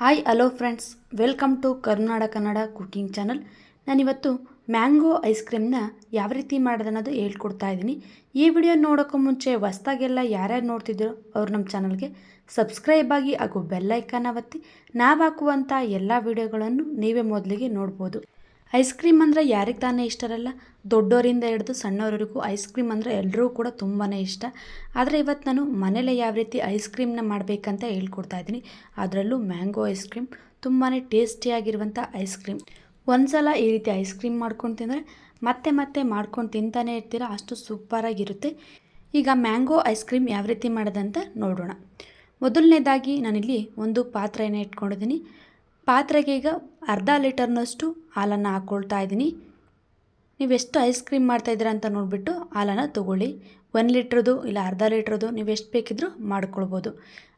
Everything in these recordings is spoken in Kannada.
Hi hello friends welcome to Karnataka Kannada cooking channel ನಾನಿವತ್ತು ಮ್ಯಾಂಗೋ ಐಸ್ ಕ್ರೀಮ್ನ ಯಾವ ರೀತಿ ಮಾಡೋದನ್ನೋದು ಹೇಳ್ಕೊಡ್ತಾ ಇದ್ದೀನಿ. ಈ ವಿಡಿಯೋ ನೋಡೋಕ್ಕೂ ಮುಂಚೆ ಹೊಸ್ದಾಗೆಲ್ಲ ಯಾರ್ಯಾರು ನೋಡ್ತಿದ್ರು ಅವ್ರು ನಮ್ಮ ಚಾನಲ್ಗೆ ಸಬ್ಸ್ಕ್ರೈಬ್ ಆಗಿ ಹಾಗೂ ಬೆಲ್ಲೈಕನ್ನ ಒತ್ತಿ ನಾವು ಹಾಕುವಂಥ ಎಲ್ಲ ವಿಡಿಯೋಗಳನ್ನು ನೀವೇ ಮೊದಲಿಗೆ ನೋಡ್ಬೋದು. ಐಸ್ ಕ್ರೀಮ್ ಅಂದರೆ ಯಾರಿಗೆ ತಾನೇ ಇಷ್ಟ ಇರಲ್ಲ ದೊಡ್ಡವರಿಂದ ಹಿಡಿದು ಸಣ್ಣವರಿಗೂ ಐಸ್ ಕ್ರೀಮ್ ಅಂದರೆ ಎಲ್ಲರೂ ಕೂಡ ತುಂಬಾ ಇಷ್ಟ. ಆದರೆ ಇವತ್ತು ನಾನು ಮನೇಲೆ ಯಾವ ರೀತಿ ಐಸ್ ಕ್ರೀಮ್ನ ಮಾಡಬೇಕಂತ ಹೇಳ್ಕೊಡ್ತಾ ಇದ್ದೀನಿ. ಅದರಲ್ಲೂ ಮ್ಯಾಂಗೋ ಐಸ್ ಕ್ರೀಮ್ ತುಂಬಾ ಟೇಸ್ಟಿಯಾಗಿರುವಂಥ ಐಸ್ ಕ್ರೀಮ್ ಒಂದು ಸಲ ಈ ರೀತಿ ಐಸ್ ಕ್ರೀಮ್ ಮಾಡ್ಕೊಂಡು ತಿಂದರೆ ಮತ್ತೆ ಮತ್ತೆ ಮಾಡ್ಕೊಂಡು ತಿಂತಾನೆ ಇರ್ತೀರ, ಅಷ್ಟು ಸೂಪರಾಗಿರುತ್ತೆ ಈಗ ಮ್ಯಾಂಗೋ ಐಸ್ ಕ್ರೀಮ್ ಯಾವ ರೀತಿ ಮಾಡೋದಂತ ನೋಡೋಣ. ಮೊದಲನೇದಾಗಿ ನಾನಿಲ್ಲಿ ಒಂದು ಪಾತ್ರೆಯನ್ನು ಇಟ್ಕೊಂಡಿದ್ದೀನಿ. ಪಾತ್ರೆಗೆ ಈಗ ಅರ್ಧ ಲೀಟರ್ನಷ್ಟು ಹಾಲನ್ನು ಹಾಕ್ಕೊಳ್ತಾ ಇದ್ದೀನಿ. ನೀವು ಎಷ್ಟು ಐಸ್ ಕ್ರೀಮ್ ಮಾಡ್ತಾಯಿದ್ದೀರಾ ಅಂತ ನೋಡಿಬಿಟ್ಟು ಹಾಲನ್ನು ತೊಗೊಳ್ಳಿ. ಒನ್ ಲೀಟ್ರದು ಇಲ್ಲ ಅರ್ಧ ಲೀಟ್ರದ್ದು ನೀವು ಎಷ್ಟು ಬೇಕಿದ್ರೂ ಮಾಡ್ಕೊಳ್ಬೋದು.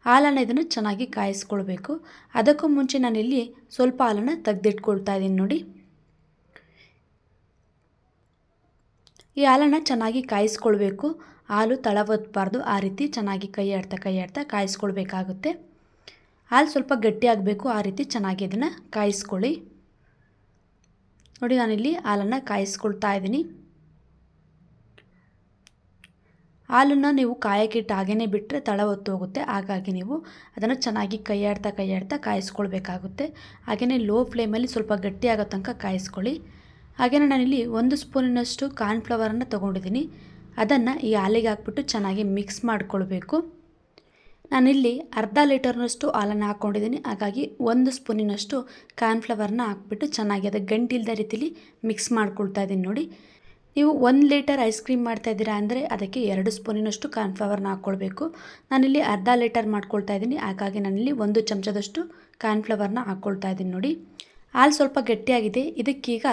ಹಾಲನ್ನು ಇದನ್ನು ಚೆನ್ನಾಗಿ ಕಾಯಿಸ್ಕೊಳ್ಬೇಕು. ಅದಕ್ಕೂ ಮುಂಚೆ ನಾನಿಲ್ಲಿ ಸ್ವಲ್ಪ ಹಾಲನ್ನು ತೆಗೆದಿಟ್ಕೊಳ್ತಾ ಇದ್ದೀನಿ ನೋಡಿ. ಈ ಹಾಲನ್ನು ಚೆನ್ನಾಗಿ ಕಾಯಿಸ್ಕೊಳ್ಬೇಕು. ಹಾಲು ತಳ ಒತ್ತಬಾರ್ದು ಆ ರೀತಿ ಚೆನ್ನಾಗಿ ಕೈ ಆಡ್ತಾ ಕೈ ಆಡ್ತಾ ಕಾಯಿಸ್ಕೊಳ್ಬೇಕಾಗುತ್ತೆ. ಹಾಲು ಸ್ವಲ್ಪ ಗಟ್ಟಿಯಾಗಬೇಕು ಆ ರೀತಿ ಚೆನ್ನಾಗಿ ಇದನ್ನು ಕಾಯಿಸ್ಕೊಳ್ಳಿ. ನೋಡಿ, ನಾನಿಲ್ಲಿ ಹಾಲನ್ನು ಕಾಯಿಸ್ಕೊಳ್ತಾ ಇದ್ದೀನಿ. ಹಾಲನ್ನು ನೀವು ಕಾಯಕ್ಕಿಟ್ಟು ಹಾಗೇ ಬಿಟ್ಟರೆ ತಳ ಹೊತ್ತು ಹೋಗುತ್ತೆ ಹಾಗಾಗಿ ನೀವು ಅದನ್ನು ಚೆನ್ನಾಗಿ ಕೈಯಾಡ್ತಾ ಕೈಯಾಡ್ತಾ ಕಾಯಿಸ್ಕೊಳ್ಬೇಕಾಗುತ್ತೆ. ಹಾಗೆಯೇ ಲೋ ಫ್ಲೇಮಲ್ಲಿ ಸ್ವಲ್ಪ ಗಟ್ಟಿಯಾಗೋ ತನಕ ಕಾಯಿಸ್ಕೊಳ್ಳಿ. ಹಾಗೆಯೇ ನಾನಿಲ್ಲಿ ಒಂದು ಸ್ಪೂನಿನಷ್ಟು ಕಾರ್ನ್ಫ್ಲವರನ್ನು ತೊಗೊಂಡಿದ್ದೀನಿ. ಅದನ್ನು ಈ ಹಾಲಿಗೆ ಹಾಕ್ಬಿಟ್ಟು ಚೆನ್ನಾಗಿ ಮಿಕ್ಸ್ ಮಾಡಿಕೊಳ್ಬೇಕು. ನಾನಿಲ್ಲಿ ಅರ್ಧ ಲೀಟರ್ನಷ್ಟು ಹಾಲನ್ನು ಹಾಕ್ಕೊಂಡಿದ್ದೀನಿ ಹಾಗಾಗಿ ಒಂದು ಸ್ಪೂನಿನಷ್ಟು ಕಾರ್ನ್ಫ್ಲವರ್ನ ಹಾಕ್ಬಿಟ್ಟು ಚೆನ್ನಾಗಿ ಅದು ಗಂಟಿಲ್ದ ರೀತಿಲಿ ಮಿಕ್ಸ್ ಮಾಡ್ಕೊಳ್ತಾ ಇದ್ದೀನಿ ನೋಡಿ. ನೀವು ಒಂದು ಲೀಟರ್ ಐಸ್ ಕ್ರೀಮ್ ಮಾಡ್ತಾ ಇದ್ದೀರಾ ಅಂದರೆ ಅದಕ್ಕೆ ಎರಡು ಸ್ಪೂನಿನಷ್ಟು ಕಾರ್ನ್ಫ್ಲವರ್ನ ಹಾಕ್ಕೊಳ್ಬೇಕು ನಾನಿಲ್ಲಿ ಅರ್ಧ ಲೀಟರ್ ಮಾಡ್ಕೊಳ್ತಾ ಇದ್ದೀನಿ ಹಾಗಾಗಿ ನಾನಿಲ್ಲಿ ಒಂದು ಚಮಚದಷ್ಟು ಕಾರ್ನ್ಫ್ಲವರ್ನ ಹಾಕ್ಕೊಳ್ತಾ ಇದ್ದೀನಿ ನೋಡಿ. ಹಾಲು ಸ್ವಲ್ಪ ಗಟ್ಟಿಯಾಗಿದೆ. ಇದಕ್ಕೀಗ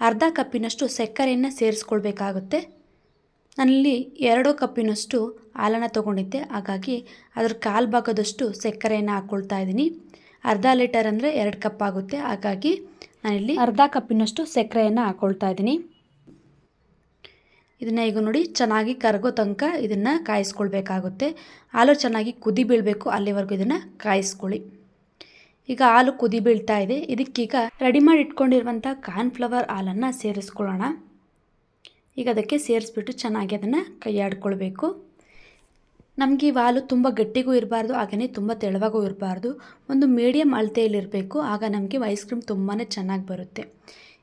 ಅರ್ಧ ಕಪ್ಪಿನಷ್ಟು ಸಕ್ಕರೆಯನ್ನು ಸೇರಿಸ್ಕೊಳ್ಬೇಕಾಗುತ್ತೆ. ನಾನಿಲ್ಲಿ ಎರಡು ಕಪ್ಪಿನಷ್ಟು ಹಾಲನ್ನು ತೊಗೊಂಡಿದ್ದೆ. ಹಾಗಾಗಿ ಅದರ ಕಾಲು ಭಾಗದಷ್ಟು ಸಕ್ಕರೆಯನ್ನು ಹಾಕ್ಕೊಳ್ತಾ ಇದ್ದೀನಿ. ಅರ್ಧ ಲೀಟರ್ ಅಂದರೆ ಎರಡು ಕಪ್ ಆಗುತ್ತೆ. ಹಾಗಾಗಿ ನಾನಿಲ್ಲಿ ಅರ್ಧ ಕಪ್ಪಿನಷ್ಟು ಸಕ್ಕರೆಯನ್ನು ಹಾಕ್ಕೊಳ್ತಾ ಇದ್ದೀನಿ. ಇದನ್ನು ಈಗ ನೋಡಿ ಚೆನ್ನಾಗಿ ಕರಗೋ ತನಕ ಇದನ್ನು ಕಾಯಿಸ್ಕೊಳ್ಬೇಕಾಗುತ್ತೆ. ಹಾಲು ಚೆನ್ನಾಗಿ ಕುದಿ ಬೀಳಬೇಕು ಅಲ್ಲಿವರೆಗೂ ಇದನ್ನು ಕಾಯಿಸ್ಕೊಳ್ಳಿ. ಈಗ ಹಾಲು ಕುದಿ ಬೀಳ್ತಾ ಇದೆ. ಇದಕ್ಕೀಗ ರೆಡಿ ಮಾಡಿ ಇಟ್ಕೊಂಡಿರುವಂಥ ಕಾರ್ನ್ಫ್ಲವರ್ ಹಾಲನ್ನು ಸೇರಿಸ್ಕೊಳ್ಳೋಣ. ಈಗ ಅದಕ್ಕೆ ಸೇರಿಸ್ಬಿಟ್ಟು ಚೆನ್ನಾಗಿ ಅದನ್ನು ಕೈಯಾಡ್ಕೊಳ್ಬೇಕು. ನಮಗೆ ಈ ವಾಲು ತುಂಬ ಗಟ್ಟಿಗೂ ಇರಬಾರ್ದು ಹಾಗೆಯೇ ತುಂಬ ತೆಳುವಾಗೂ ಇರಬಾರ್ದು. ಒಂದು ಮೀಡಿಯಮ್ ಅಳತೆಯಲ್ಲಿರಬೇಕು, ಆಗ ನಮಗೆ ಐಸ್ ಕ್ರೀಮ್ ತುಂಬಾ ಚೆನ್ನಾಗಿ ಬರುತ್ತೆ.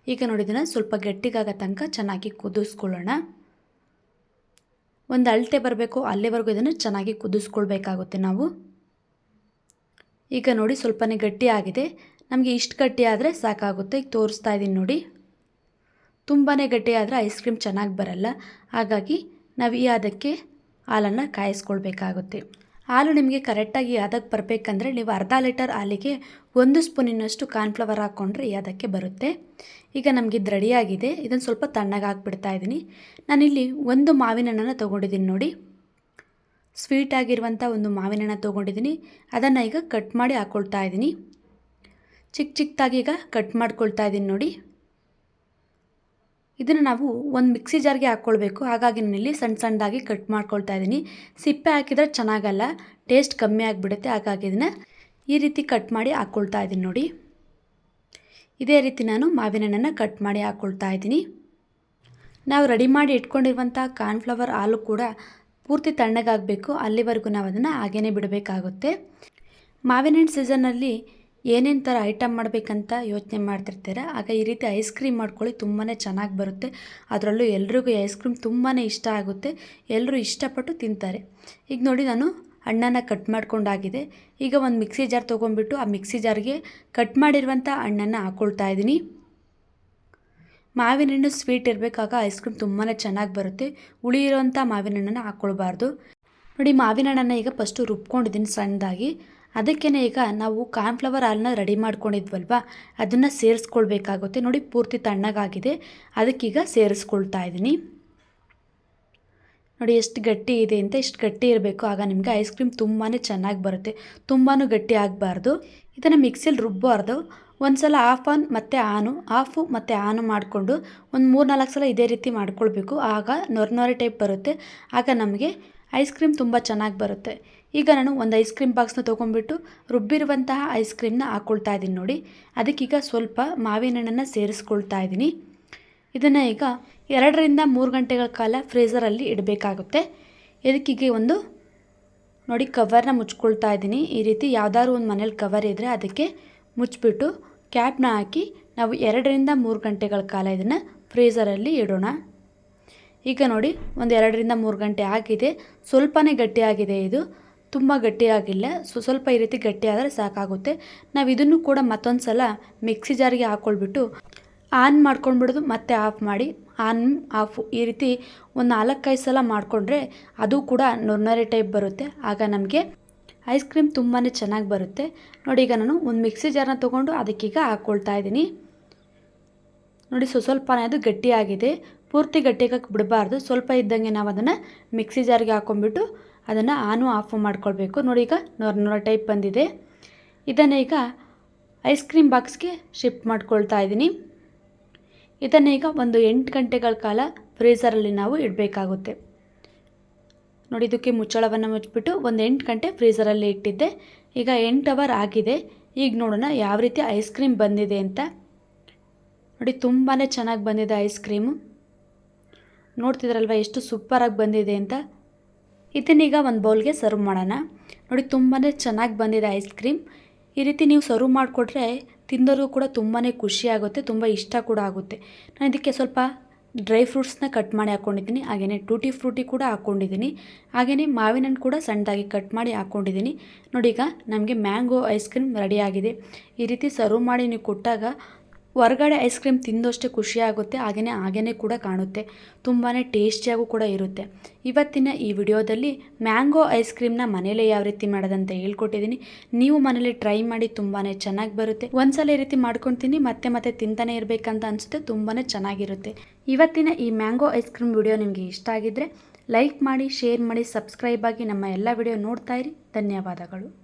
ಈಗ ನೋಡಿ, ಇದನ್ನು ಸ್ವಲ್ಪ ಗಟ್ಟಿಗಾಗೋ ತನಕ ಚೆನ್ನಾಗಿ ಕುದಿಸ್ಕೊಳ್ಳೋಣ. ಒಂದು ಅಳತೆ ಬರಬೇಕು, ಅಲ್ಲಿವರೆಗೂ ಇದನ್ನು ಚೆನ್ನಾಗಿ ಕುದಿಸ್ಕೊಳ್ಬೇಕಾಗುತ್ತೆ ನಾವು. ಈಗ ನೋಡಿ, ಸ್ವಲ್ಪನೇ ಗಟ್ಟಿ ಆಗಿದೆ. ನಮಗೆ ಇಷ್ಟು ಗಟ್ಟಿ ಆದರೆ ಸಾಕಾಗುತ್ತೆ. ಈಗ ತೋರಿಸ್ತಾ ಇದ್ದೀನಿ ನೋಡಿ. ತುಂಬಾ ಗಟ್ಟಿ ಆದರೆ ಐಸ್ ಕ್ರೀಮ್ ಚೆನ್ನಾಗಿ ಬರಲ್ಲ. ಹಾಗಾಗಿ ನಾವು ಈ ಅದಕ್ಕೆ ಹಾಲನ್ನು ಕಾಯಿಸ್ಕೊಳ್ಬೇಕಾಗುತ್ತೆ. ಹಾಲು ನಿಮಗೆ ಕರೆಕ್ಟಾಗಿ ಅದಕ್ಕೆ ಬರಬೇಕಂದ್ರೆ ನೀವು ಅರ್ಧ ಲೀಟರ್ ಹಾಲಿಗೆ ಒಂದು ಸ್ಪೂನಿನಷ್ಟು ಕಾರ್ನ್ಫ್ಲವರ್ ಹಾಕ್ಕೊಂಡ್ರೆ ಅದಕ್ಕೆ ಬರುತ್ತೆ. ಈಗ ನಮಗೆ ಇದು ರೆಡಿಯಾಗಿದೆ ಇದನ್ನು ಸ್ವಲ್ಪ ತಣ್ಣಗೆ ಹಾಕ್ಬಿಡ್ತಾ ಇದ್ದೀನಿ. ನಾನಿಲ್ಲಿ ಒಂದು ಮಾವಿನ ಹಣ್ಣನ್ನು ತೊಗೊಂಡಿದ್ದೀನಿ ನೋಡಿ. ಸ್ವೀಟ್ ಆಗಿರುವಂಥ ಒಂದು ಮಾವಿನ ಹಣ್ಣು ತೊಗೊಂಡಿದ್ದೀನಿ. ಅದನ್ನು ಈಗ ಕಟ್ ಮಾಡಿ ಹಾಕ್ಕೊಳ್ತಾ ಇದ್ದೀನಿ. ಚಿಕ್ಕ ಚಿಕ್ಕದಾಗಿ ಈಗ ಕಟ್ ಮಾಡ್ಕೊಳ್ತಾ ಇದ್ದೀನಿ ನೋಡಿ. ಇದನ್ನು ನಾವು ಒಂದು ಮಿಕ್ಸಿ ಜಾರ್ಗೆ ಹಾಕ್ಕೊಳ್ಬೇಕು ಹಾಗಾಗಿ ನಾನಿಲ್ಲಿ ಸಣ್ಣ ಸಣ್ಣದಾಗಿ ಕಟ್ ಮಾಡ್ಕೊಳ್ತಾ ಇದ್ದೀನಿ ಸಿಪ್ಪೆ ಹಾಕಿದರೆ ಚೆನ್ನಾಗಲ್ಲ, ಟೇಸ್ಟ್ ಕಮ್ಮಿ ಆಗಿಬಿಡುತ್ತೆ. ಹಾಗಾಗಿ ಇದನ್ನು ಈ ರೀತಿ ಕಟ್ ಮಾಡಿ ಹಾಕ್ಕೊಳ್ತಾ ಇದ್ದೀನಿ ನೋಡಿ. ಇದೇ ರೀತಿ ನಾನು ಮಾವಿನ ಹಣ್ಣನ್ನು ಕಟ್ ಮಾಡಿ ಹಾಕ್ಕೊಳ್ತಾ ಇದ್ದೀನಿ ನಾವು ರೆಡಿ ಮಾಡಿ ಇಟ್ಕೊಂಡಿರುವಂಥ ಕಾರ್ನ್ಫ್ಲವರ್ ಹಾಲು ಕೂಡ ಪೂರ್ತಿ ತಣ್ಣಗಾಗಬೇಕು. ಅಲ್ಲಿವರೆಗೂ ನಾವು ಅದನ್ನು ಹಾಗೇ ಬಿಡಬೇಕಾಗುತ್ತೆ. ಮಾವಿನ ಹಣ್ಣು ಸೀಸನ್ನಲ್ಲಿ ಏನೇನು ಥರ ಐಟಮ್ ಮಾಡಬೇಕಂತ ಯೋಚನೆ ಮಾಡ್ತಿರ್ತೀರ. ಆಗ ಈ ರೀತಿ ಐಸ್ ಕ್ರೀಮ್ ಮಾಡ್ಕೊಳ್ಳಿ ತುಂಬಾ ಚೆನ್ನಾಗಿ ಬರುತ್ತೆ. ಅದರಲ್ಲೂ ಎಲ್ರಿಗೂ ಐಸ್ ಕ್ರೀಮ್ ತುಂಬಾ ಇಷ್ಟ ಆಗುತ್ತೆ. ಎಲ್ಲರೂ ಇಷ್ಟಪಟ್ಟು ತಿಂತಾರೆ. ಈಗ ನೋಡಿ ನಾನು ಹಣ್ಣನ್ನು ಕಟ್ ಮಾಡ್ಕೊಂಡಾಗಿದೆ. ಈಗ ಒಂದು ಮಿಕ್ಸಿ ಜಾರ್ ತೊಗೊಂಡ್ಬಿಟ್ಟು ಆ ಮಿಕ್ಸಿ ಜಾರ್ಗೆ ಕಟ್ ಮಾಡಿರುವಂಥ ಹಣ್ಣನ್ನು ಹಾಕ್ಕೊಳ್ತಾ ಇದ್ದೀನಿ. ಮಾವಿನ ಹಣ್ಣು ಸ್ವೀಟ್ ಇರಬೇಕಾಗ ಐಸ್ ಕ್ರೀಮ್ ತುಂಬಾ ಚೆನ್ನಾಗಿ ಬರುತ್ತೆ. ಹುಳಿ ಇರೋವಂಥ ಮಾವಿನ ಹಣ್ಣನ್ನು ಹಾಕ್ಕೊಳ್ಬಾರ್ದು ನೋಡಿ ಮಾವಿನ ಹಣ್ಣನ್ನು ಈಗ ಫಸ್ಟು ರುಬ್ಕೊಂಡಿದ್ದೀನಿ ಸಣ್ಣದಾಗಿ. ಅದಕ್ಕೇ ಈಗ ನಾವು ಕಾರ್ನ್ಫ್ಲವರ್ ಹಾಲನ್ನ ರೆಡಿ ಮಾಡ್ಕೊಂಡಿದ್ವಲ್ವ? ಅದನ್ನು ಸೇರಿಸ್ಕೊಳ್ಬೇಕಾಗುತ್ತೆ. ನೋಡಿ, ಪೂರ್ತಿ ತಣ್ಣಗಾಗಿದೆ. ಅದಕ್ಕೀಗ ಸೇರಿಸ್ಕೊಳ್ತಾ ಇದ್ದೀನಿ. ನೋಡಿ, ಎಷ್ಟು ಗಟ್ಟಿ ಇದೆ ಅಂತ ಇಷ್ಟು ಗಟ್ಟಿ ಇರಬೇಕು. ಆಗ ನಿಮಗೆ ಐಸ್ ಕ್ರೀಮ್ ತುಂಬಾ ಚೆನ್ನಾಗಿ ಬರುತ್ತೆ. ತುಂಬಾ ಗಟ್ಟಿ ಆಗಬಾರ್ದು. ಇದನ್ನು ಮಿಕ್ಸಿಲಿ ರುಬ್ಬಾರ್ದು. ಒಂದು ಸಲ ಆಫ್ ಆನ್ ಮತ್ತು ಆನು ಆಫು ಮತ್ತು ಆನು ಮಾಡಿಕೊಂಡು ಒಂದು ಮೂರು ನಾಲ್ಕು ಸಲ ಇದೇ ರೀತಿ ಮಾಡ್ಕೊಳ್ಬೇಕು. ಆಗ ನೊರೆ ಟೈಪ್ ಬರುತ್ತೆ. ಆಗ ನಮಗೆ ಐಸ್ ಕ್ರೀಮ್ ತುಂಬ ಚೆನ್ನಾಗಿ ಬರುತ್ತೆ. ಈಗ ನಾನು ಒಂದು ಐಸ್ ಕ್ರೀಮ್ ಬಾಕ್ಸ್ನ ತೊಗೊಂಡ್ಬಿಟ್ಟು ರುಬ್ಬಿರುವಂತಹ ಐಸ್ ಕ್ರೀಮ್ನ ಹಾಕ್ಕೊಳ್ತಾ ಇದ್ದೀನಿ ನೋಡಿ. ಅದಕ್ಕೀಗ ಸ್ವಲ್ಪ ಮಾವಿನ ಹಣ್ಣನ್ನು ಸೇರಿಸ್ಕೊಳ್ತಾ ಇದ್ದೀನಿ. ಇದನ್ನು ಈಗ ಎರಡರಿಂದ ಮೂರು ಗಂಟೆಗಳ ಕಾಲ ಫ್ರೀಸರಲ್ಲಿ ಇಡಬೇಕಾಗುತ್ತೆ. ಇದಕ್ಕೀಗ ಒಂದು ನೋಡಿ ಕವರ್ನ ಮುಚ್ಕೊಳ್ತಾ ಇದ್ದೀನಿ. ಈ ರೀತಿ ಯಾವ್ದಾದ್ರು ಒಂದು ಮನೇಲಿ ಕವರ್ ಇದ್ದರೆ ಅದಕ್ಕೆ ಮುಚ್ಚಿಬಿಟ್ಟು ಕ್ಯಾಪ್ನ ಹಾಕಿ ನಾವು ಎರಡರಿಂದ ಮೂರು ಗಂಟೆಗಳ ಕಾಲ ಇದನ್ನು ಫ್ರೀಸರಲ್ಲಿ ಇಡೋಣ. ಈಗ ನೋಡಿ ಒಂದು ಎರಡರಿಂದ ಮೂರು ಗಂಟೆ ಆಗಿದೆ. ಸ್ವಲ್ಪನೇ ಗಟ್ಟಿಯಾಗಿದೆ ಇದು. ತುಂಬ ಗಟ್ಟಿಯಾಗಿಲ್ಲ. ಸೊ, ಸ್ವಲ್ಪ ಈ ರೀತಿ ಗಟ್ಟಿಯಾದರೆ ಸಾಕಾಗುತ್ತೆ. ನಾವು ಇದನ್ನು ಕೂಡ ಮತ್ತೊಂದು ಸಲ ಮಿಕ್ಸಿ ಜಾರಿಗೆ ಹಾಕ್ಕೊಳ್ಬಿಟ್ಟು ಆನ್ ಮಾಡ್ಕೊಂಡ್ಬಿಡೋದು ಮತ್ತೆ ಆಫ್ ಮಾಡಿ. ಆನ್, ಆಫ್ ಈ ರೀತಿ ಒಂದು ನಾಲ್ಕೈದು ಸಲ ಮಾಡಿಕೊಂಡ್ರೆ ಅದು ಕೂಡ ನೊರ್ನರೆ ಟೈಪ್ ಬರುತ್ತೆ. ಆಗ ನಮಗೆ ಐಸ್ ಕ್ರೀಮ್ ತುಂಬಾ ಚೆನ್ನಾಗಿ ಬರುತ್ತೆ. ನೋಡಿ, ಈಗ ನಾನು ಒಂದು ಮಿಕ್ಸಿ ಜಾರನ್ನ ತೊಗೊಂಡು ಅದಕ್ಕೀಗ ಹಾಕ್ಕೊಳ್ತಾ ಇದ್ದೀನಿ. ನೋಡಿ ಸ್ವಸ್ವಲ್ಪನೇ ಅದು ಗಟ್ಟಿಯಾಗಿದೆ. ಪೂರ್ತಿ ಗಟ್ಟಿಯಾಗಕ್ಕೆ ಬಿಡಬಾರ್ದು. ಸ್ವಲ್ಪ ಇದ್ದಂಗೆ ನಾವು ಅದನ್ನು ಮಿಕ್ಸಿ ಜಾರಿಗೆ ಹಾಕೊಂಡ್ಬಿಟ್ಟು ಅದನ್ನು ಆನು ಆಫ್ ಮಾಡ್ಕೊಳ್ಬೇಕು. ನೋಡಿ ಈಗ ನೂರ ನೂರ ಟೈಪ್ ಬಂದಿದೆ. ಇದನ್ನು ಈಗ ಐಸ್ ಕ್ರೀಮ್ ಬಾಕ್ಸ್ಗೆ ಶಿಫ್ಟ್ ಮಾಡ್ಕೊಳ್ತಾ ಇದ್ದೀನಿ. ಇದನ್ನು ಈಗ ಒಂದು ಎಂಟು ಗಂಟೆಗಳ ಕಾಲ ಫ್ರೀಸರಲ್ಲಿ ನಾವು ಇಡಬೇಕಾಗುತ್ತೆ. ನೋಡಿ ಇದಕ್ಕೆ ಮುಚ್ಚಳವನ್ನು ಮುಚ್ಚಿಬಿಟ್ಟು ಒಂದು ಎಂಟು ಗಂಟೆ ಫ್ರೀಸರಲ್ಲಿ ಇಟ್ಟಿದ್ದೆ. ಈಗ ಎಂಟು ಅವರ್ ಆಗಿದೆ. ಈಗ ನೋಡೋಣ ಯಾವ ರೀತಿ ಐಸ್ ಕ್ರೀಮ್ ಬಂದಿದೆ ಅಂತ. ನೋಡಿ ತುಂಬಾ ಚೆನ್ನಾಗಿ ಬಂದಿದೆ ಐಸ್ ಕ್ರೀಮು. ನೋಡ್ತಿದ್ರಲ್ವ ಎಷ್ಟು ಸೂಪರಾಗಿ ಬಂದಿದೆ ಅಂತ? ಇದನ್ನೀಗ ಒಂದು ಬೌಲ್ಗೆ ಸರ್ವ್ ಮಾಡೋಣ. ನೋಡಿ ತುಂಬಾ ಚೆನ್ನಾಗಿ ಬಂದಿದೆ ಐಸ್ ಕ್ರೀಮ್ ಈ ರೀತಿ ನೀವು ಸರ್ವ್ ಮಾಡಿಕೊಟ್ರೆ ತಿಂದೋರಿಗೂ ಕೂಡ ತುಂಬಾ ಖುಷಿ ಆಗುತ್ತೆ, ತುಂಬ ಇಷ್ಟ ಕೂಡ ಆಗುತ್ತೆ. ನಾನು ಇದಕ್ಕೆ ಸ್ವಲ್ಪ ಡ್ರೈ ಫ್ರೂಟ್ಸ್ನ ಕಟ್ ಮಾಡಿ ಹಾಕ್ಕೊಂಡಿದ್ದೀನಿ ಹಾಗೆಯೇ ಟೂಟಿ ಫ್ರೂಟಿ ಕೂಡ ಹಾಕ್ಕೊಂಡಿದ್ದೀನಿ ಹಾಗೆಯೇ ಮಾವಿನ ಹಣ್ಣು ಕೂಡ ಸಣ್ಣದಾಗಿ ಕಟ್ ಮಾಡಿ ಹಾಕ್ಕೊಂಡಿದ್ದೀನಿ ನೋಡಿ ಈಗ ನಮಗೆ ಮ್ಯಾಂಗೋ ಐಸ್ ಕ್ರೀಮ್ ರೆಡಿಯಾಗಿದೆ ಈ ರೀತಿ ಸರ್ವ್ ಮಾಡಿ ನೀವು ಕೊಟ್ಟಾಗ ಹೊರಗಡೆ ಐಸ್ ಕ್ರೀಮ್ ತಿಂದಷ್ಟೇ ಖುಷಿಯಾಗುತ್ತೆ ಹಾಗೆಯೇ ಹಾಗೆಯೇ ಕೂಡ ಕಾಣುತ್ತೆ. ತುಂಬಾ ಟೇಸ್ಟಿಯಾಗೂ ಕೂಡ ಇರುತ್ತೆ. ಇವತ್ತಿನ ಈ ವಿಡಿಯೋದಲ್ಲಿ ಮ್ಯಾಂಗೋ ಐಸ್ ಕ್ರೀಮ್ನ ಮನೆಯಲ್ಲೇ ಯಾವ ರೀತಿ ಮಾಡೋದಂತ ಹೇಳ್ಕೊಟ್ಟಿದ್ದೀನಿ. ನೀವು ಮನೇಲಿ ಟ್ರೈ ಮಾಡಿ ತುಂಬಾ ಚೆನ್ನಾಗಿ ಬರುತ್ತೆ. ಒಂದ್ಸಲ ಈ ರೀತಿ ಮಾಡ್ಕೊತೀನಿ, ಮತ್ತೆ ಮತ್ತೆ ತಿಂತಾನೆ ಇರಬೇಕಂತ ಅನಿಸುತ್ತೆ ತುಂಬಾ ಚೆನ್ನಾಗಿರುತ್ತೆ. ಇವತ್ತಿನ ಈ ಮ್ಯಾಂಗೋ ಐಸ್ ಕ್ರೀಮ್ ವಿಡಿಯೋ ನಿಮಗೆ ಇಷ್ಟ ಆಗಿದ್ದರೆ ಲೈಕ್ ಮಾಡಿ, ಶೇರ್ ಮಾಡಿ, ಸಬ್ಸ್ಕ್ರೈಬ್ ಆಗಿ ನಮ್ಮ ಎಲ್ಲ ವಿಡಿಯೋ ನೋಡ್ತಾ ಇರಿ. ಧನ್ಯವಾದಗಳು.